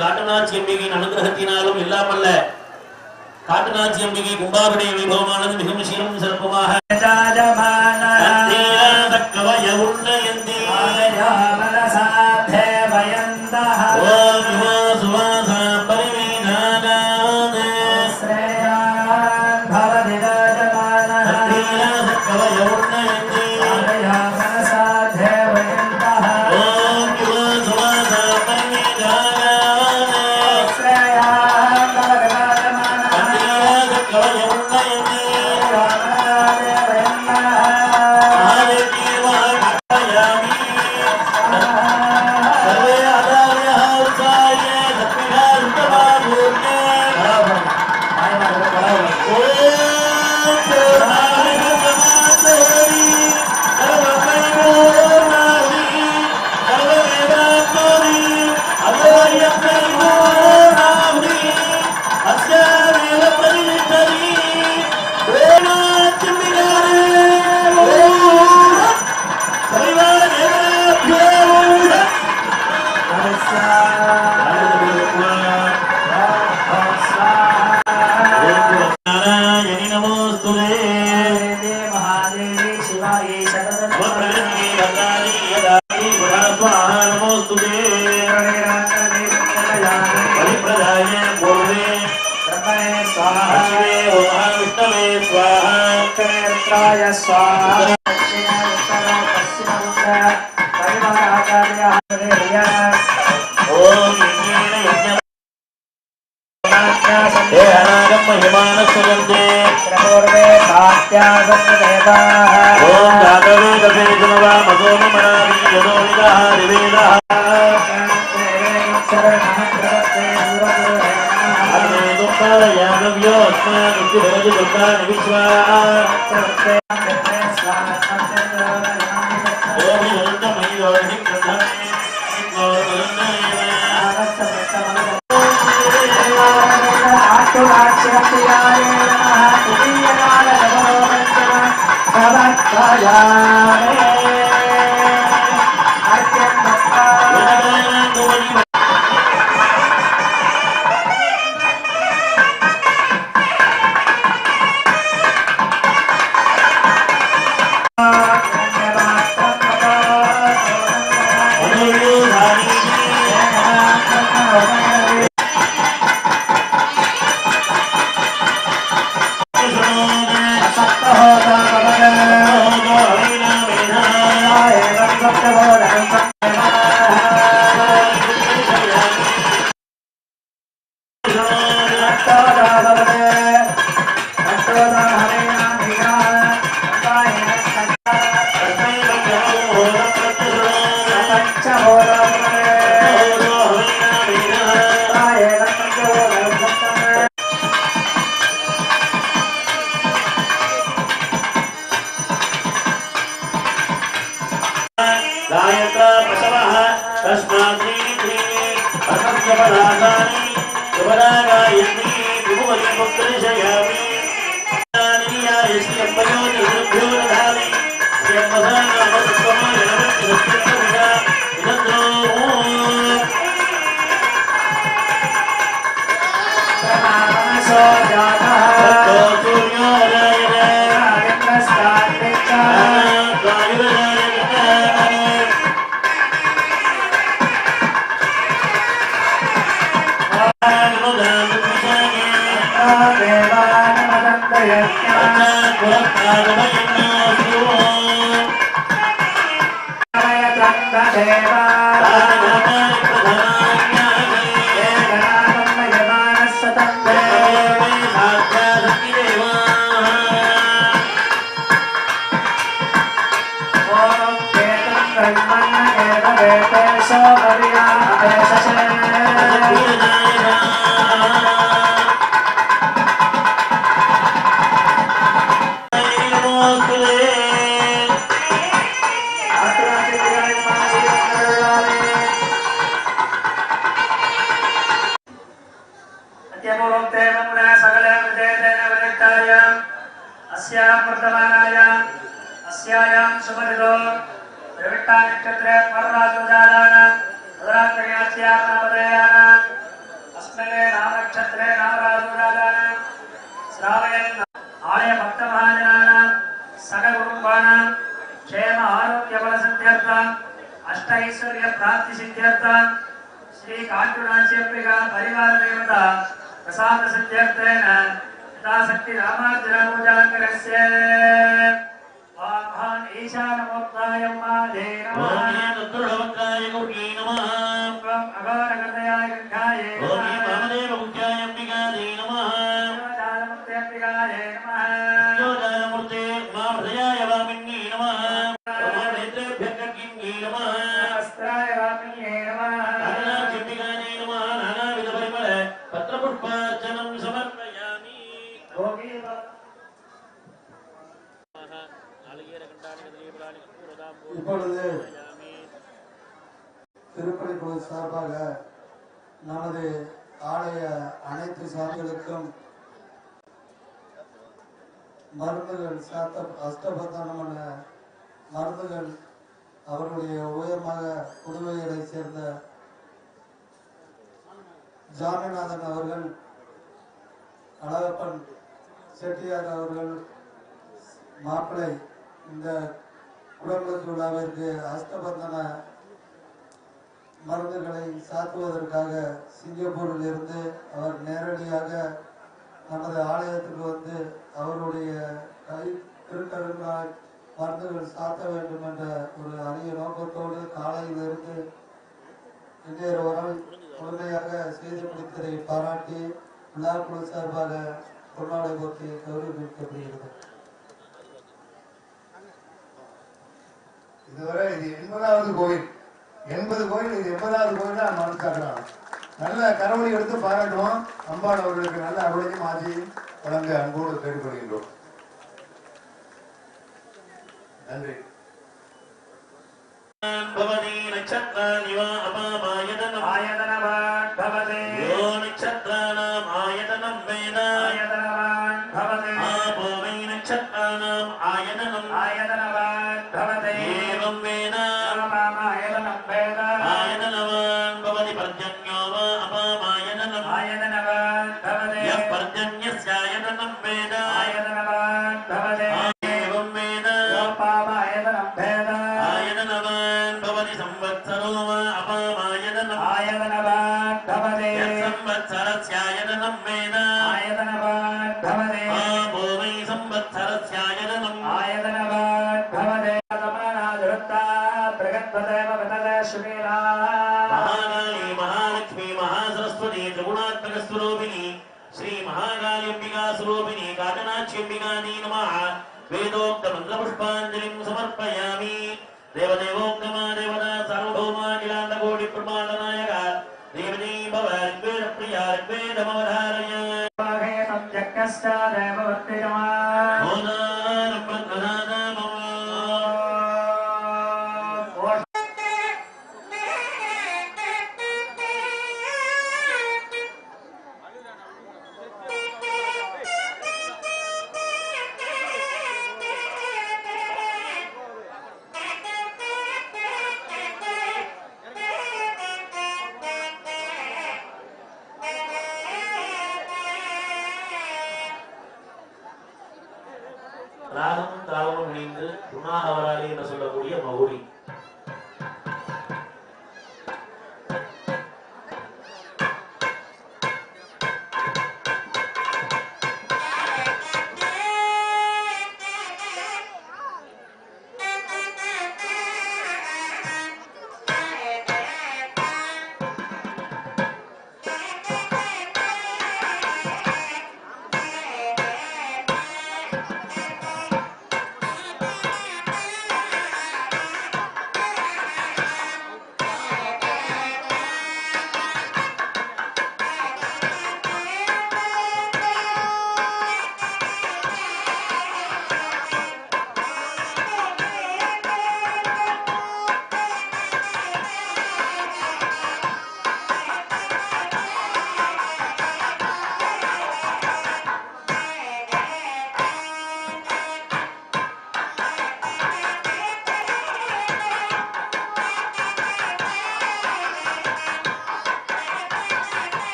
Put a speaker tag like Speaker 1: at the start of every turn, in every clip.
Speaker 1: காட்டுநாச்சி அம்பிகையின் அனுகிரகத்தினாலும் இல்லாமல்ல. காட்டுநாச்சி அம்பிகை கும்பாபிடைய வைபவமானது மிகவும் சீரும் சிறப்புமாக. ఓం ధాతవేదేవమసోమరాజోనిహారివేద యాగవ్యోస్మాన్ విశ్వా गायत्र पशवः तस्माद्रीत्री असत्यपदासानि सुपदा गायत्री
Speaker 2: विभुवनि मुक्तिशयामि श्री
Speaker 1: अम्बया Kadera.
Speaker 2: రామనక్షత్రేణ రాజురాజానాం శ్రావయన్న
Speaker 1: ఆలయ భక్త
Speaker 2: మహాజనానాం
Speaker 1: సక కుటుంబానాం క్షేమ ఆరోగ్య
Speaker 2: బల సిద్ధ్యర్థం
Speaker 1: అష్టైశ్వర్య ప్రాప్తి సిద్ధ్యర్థం శ్రీ కాంటుడాంశంపిక పరివార దేవత ప్రసాద సిద్ధ్యర్థేన
Speaker 2: యథాశక్తి రామార్జున పూజాంకరస్య
Speaker 1: వాగ్భాన్ ఈశానమూర్తాయ మాదే నమః అగారగతయాయ గంధాయ
Speaker 2: నమః
Speaker 3: இப்பொழுது திருப்பதி குழு சார்பாக நமது ஆலய அனைத்து சாமிகளுக்கும் மருந்துகள் சாத்த அஷ்டபத்தானமான மருந்துகள் அவர்களுடைய உயர்மாக புதுவைகளை சேர்ந்த ஜாமிநாதன் அவர்கள் அழகப்பன் செட்டியார் அவர்கள் மாப்பிள்ளை இந்த குடமுழுக்கு விழாவிற்கு அஷ்டபந்தன மருந்துகளை சாத்துவதற்காக சிங்கப்பூரில் இருந்து அவர் நேரடியாக நமது ஆலயத்துக்கு வந்து அவருடைய கை திருக்கரங்களால் மருந்துகள் சாத்த வேண்டும் என்ற ஒரு அரிய நோக்கத்தோடு காலையிலிருந்து இன்றைய வரை முழுமையாக செய்து முடித்ததை பாராட்டி விழாக்குழு சார்பாக பொன்னாடை போட்டி கௌரவிக்கப்படுகிறது.
Speaker 4: இதுவரை இது எண்பதாவது கோயில். எண்பது கோயில் இது எண்பதாவது கோயில் தான் நல்ல கரவணி எடுத்து பாராட்டுவோம். அம்பாள் அவர்களுக்கு நல்ல அருளையும் ஆட்சியும் வழங்க அன்போடு கேட்டுக்கொள்கின்றோம். நன்றி.
Speaker 1: பவதி
Speaker 2: நட்சத்திர நிவா
Speaker 1: அபாபாயதனமாயதனவாட் பவதே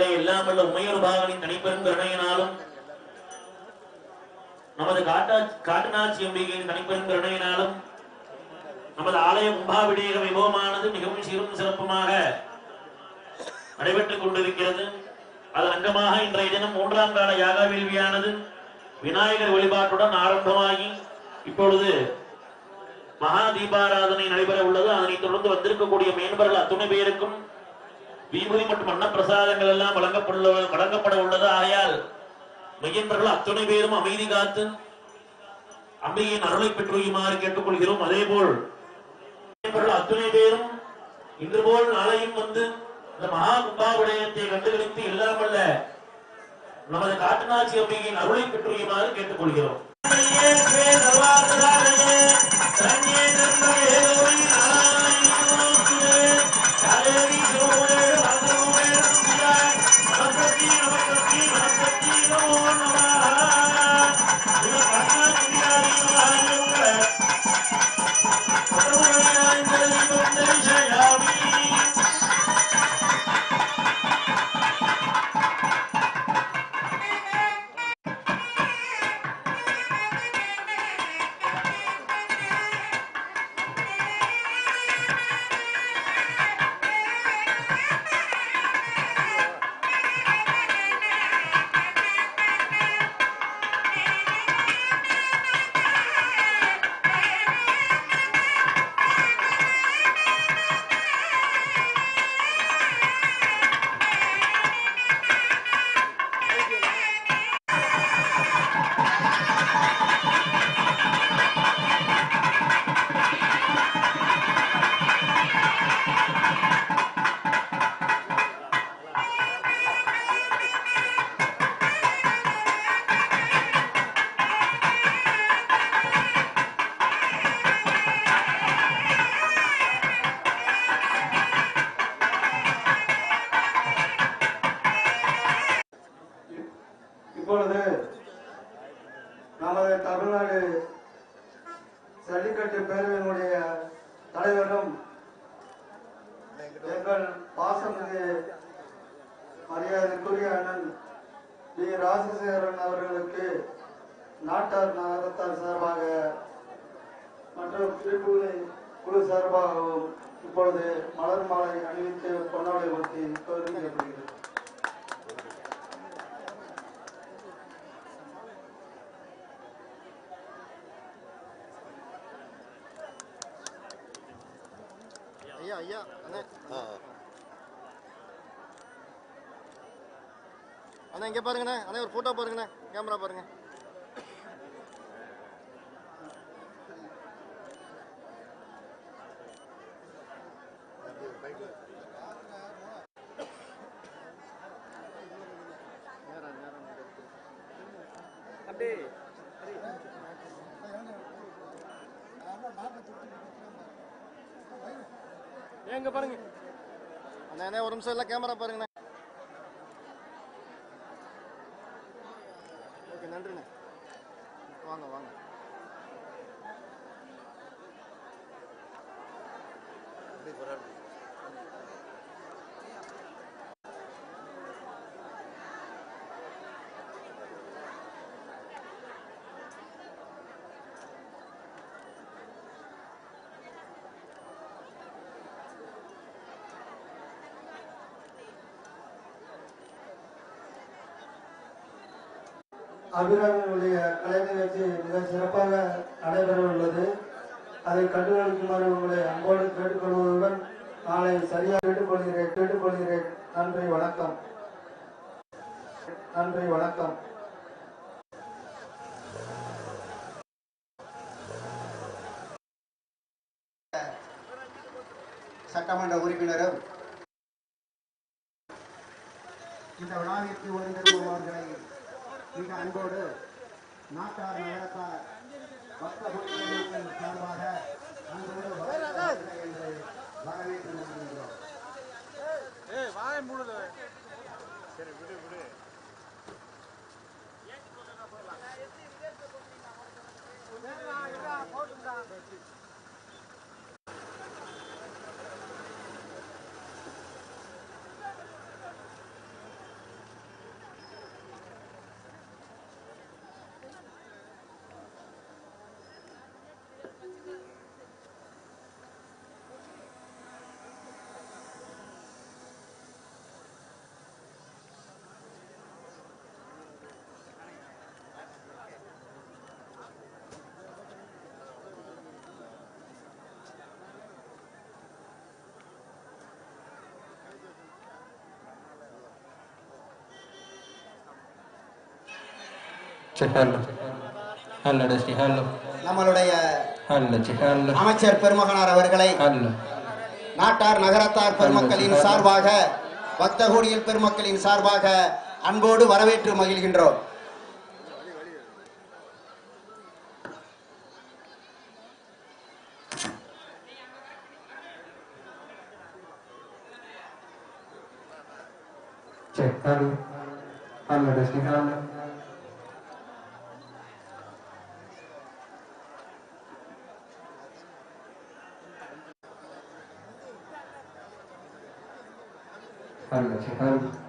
Speaker 1: சீவர எல்லாம் வல்ல உமையொரு பாகனின் தனிப்பெரும் கருணையினாலும் நமது காட்டா காட்டுநாச்சி அம்பிகையின் தனிப்பெரும் கருணையினாலும் நமது ஆலய கும்பாபிடேக வைபவமானது மிகவும் சீரும் சிறப்புமாக நடைபெற்றுக் கொண்டிருக்கிறது. அதன் அங்கமாக இன்றைய தினம் மூன்றாம் கால யாக வேள்வியானது விநாயகர் வழிபாட்டுடன் ஆரம்பமாகி இப்பொழுது மகா தீபாராதனை நடைபெற உள்ளது அதனைத் தொடர்ந்து வந்திருக்கக்கூடிய மேன்பர்கள் அத்துணை பேருக்கும் விபூதி மற்றும் அன்னப்பிரசாதங்கள் எல்லாம் வழங்கப்பட வழங்கப்பட உள்ளது ஆகையால் மையன்பர்கள் அத்துணை பேரும் அமைதி காத்து அம்மையின் அருளை பெற்றுமாறு கேட்டுக்கொள்கிறோம். அதே போல் அத்துணை பேரும் இன்று போல் நாளையும் வந்து இந்த மகா கும்பாவிடயத்தை கண்டுகளித்து இல்லாமல்ல நமது காட்டுநாச்சி அம்மையின் அருளை பெற்றுமாறு கேட்டுக்கொள்கிறோம்.
Speaker 3: அண்ணன். பி ராஜசேகரன் அவர்களுக்கு நாட்டார் நகரத்தார் சார்பாக மற்றும் திருக்குழு குழு சார்பாகவும் இப்பொழுது மலர் மாலை அணிவித்து பொன்னாடை ஊற்றி கௌரவிக்கப்படுகிறது
Speaker 4: ஐயா ஐயா அண்ணே. அண்ணா இங்க பாருங்கண்ணே. அண்ணே ஒரு போட்டோ பாருங்கண்ணே. கேமரா பாருங்க. எங்க பாருங்க. அண்ணா ஒரு நிமிஷம் எல்லாம் கேமரா பாருங்கண்ணே.
Speaker 3: அபிராமியினுடைய கலை நிகழ்ச்சி மிக சிறப்பாக நடைபெற உள்ளது அதை கண்டுகளிக்குமாறு உங்களை அன்போடு கேட்டுக்கொள்வதுடன் நாளை சரியாக கேட்டுக்கொள்கிறேன் கேட்டுக்கொள்கிறேன். நன்றி வணக்கம். நன்றி வணக்கம்.
Speaker 5: சட்டமன்ற உறுப்பினரும் இந்த விழாவிற்கு வருந்திருப்பவர்களை மிக அன்போடு நாட்டார் நகரத்தார் பக்த குழுவின் சார்பாக அன்போடு வரவேற்று
Speaker 6: வருகின்றோம் வாயம் முழுது
Speaker 5: நம்மளுடைய அமைச்சர் பெருமகனார் அவர்களை நாட்டார் நகரத்தார் பெருமக்களின் சார்பாக பக்தகோடியில் பெருமக்களின் சார்பாக அன்போடு வரவேற்று மகிழ்கின்றோம்.
Speaker 6: ஹலோ டஸ்டி 看这个菜单。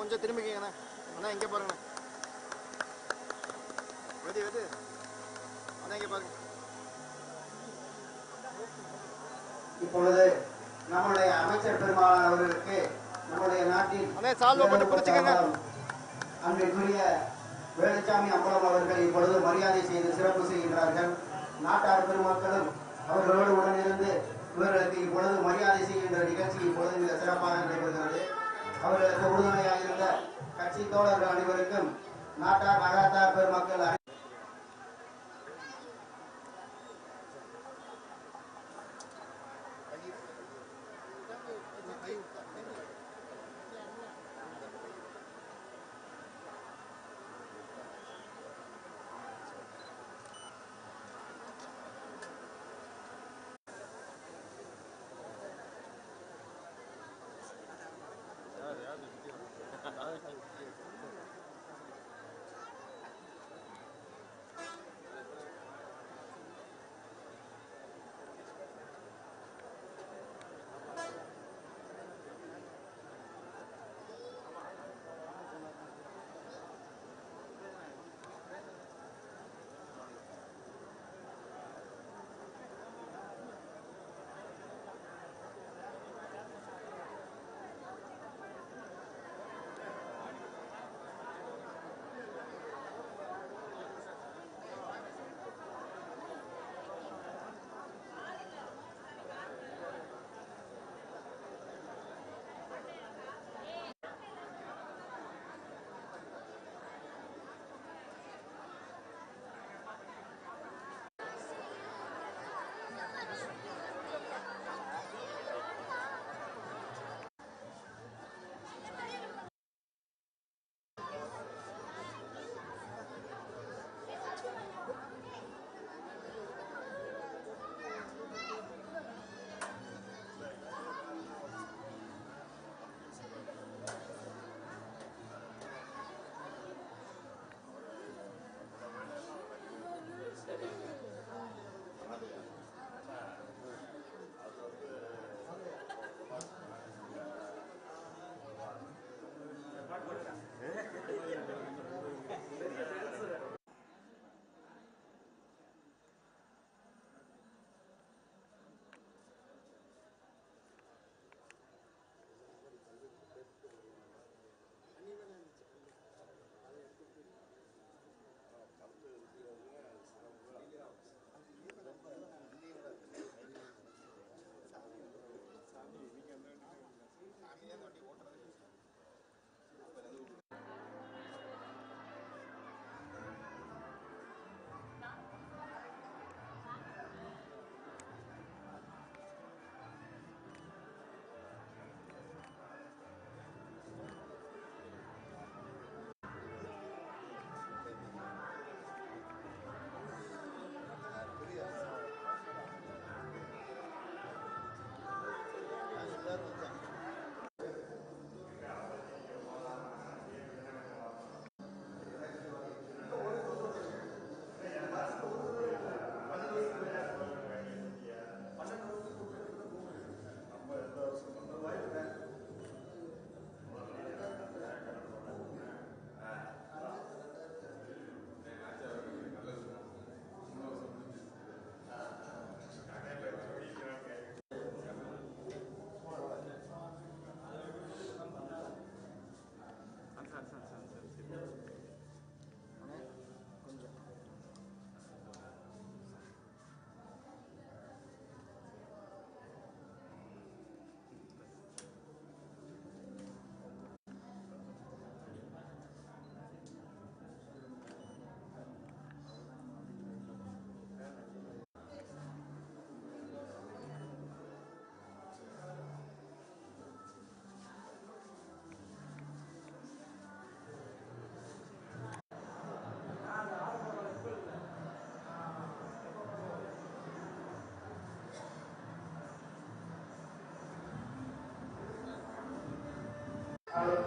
Speaker 5: கொஞ்சம் திரும்பி கேங்கண்ணா அண்ணா இங்கே பாருங்க வெது வெது அண்ணா இங்கே பாருங்க. இப்பொழுது நம்முடைய அமைச்சர் பெருமாள் அவர்களுக்கு நம்முடைய நாட்டின் அன்றைக்குரிய வேலுச்சாமி அம்பலம் அவர்கள் இப்பொழுது மரியாதை செய்து சிறப்பு செய்கின்றார்கள். நாட்டார் பெருமக்களும் அவர்களோடு உடனிருந்து இவர்களுக்கு இப்பொழுது மரியாதை செய்கின்ற நிகழ்ச்சி இப்பொழுது மிக சிறப்பாக நடைபெறுகிறது. அவர்களுக்கு உறுதுணையாக இருந்த கட்சி தோழர்கள் அனைவருக்கும் நாட்டார் நகரத்தார் பெருமக்கள் Thank you.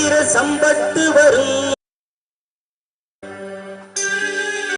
Speaker 7: உத்திர சம்பத்து வரும்.